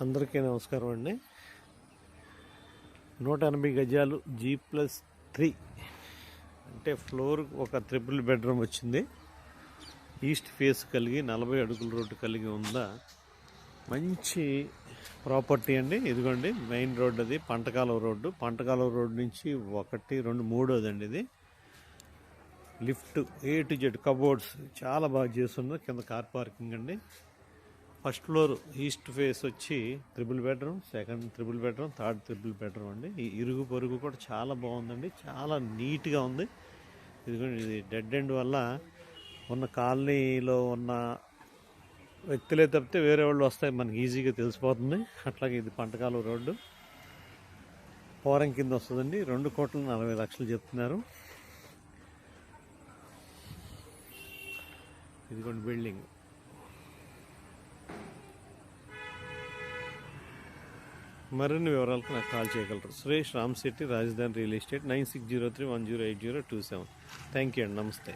అందరికీ నమస్కారం అండి. నూట ఎనభై గజాలు జీ ప్లస్ త్రీ అంటే ఫ్లోర్ ఒక ట్రిపుల్ బెడ్రూమ్ వచ్చింది. ఈస్ట్ ఫేస్ కలిగి నలభై అడుగుల రోడ్డు కలిగి ఉందా? మంచి ప్రాపర్టీ అండి. ఇదిగోండి మెయిన్ రోడ్ అది పంటకాలవ రోడ్డు. పంటకాలవ రోడ్డు నుంచి ఒకటి రెండు మూడోదండి అండి ఇది. Lift A to Z cupboards చాలా బాగా చేస్తున్నారు. కింద కార్ పార్కింగ్ అండి. ఫస్ట్ ఫ్లోర్ ఈస్ట్ ఫేస్ వచ్చి triple bedroom second triple bedroom third triple bedroom అండి. ఈ ఇరుగు పొరుగు కూడా చాలా బాగుందండి. చాలా నీట్గా ఉంది. ఇదిగోండి ఇది డెడ్ ఎండ్ వల్ల ఉన్న కాలనీలో ఉన్న వ్యక్తులే తప్పితే వేరే వాళ్ళు వస్తాయి. మనకి ఈజీగా తెలిసిపోతుంది. అట్లాగే ఇది పంటకాలు రోడ్డు. పోరం కింద వస్తుందండి. రెండు కోట్ల నలభై లక్షలు చెప్తున్నారు. ఇదిగోండి బిల్డింగ్. మరిన్ని వివరాలకు నాకు కాల్ చేయగలరు. Suresh Ramshetti Rajdhani real estate nine six zero three one zero eight zero two seven. Thank you అండి. నమస్తే.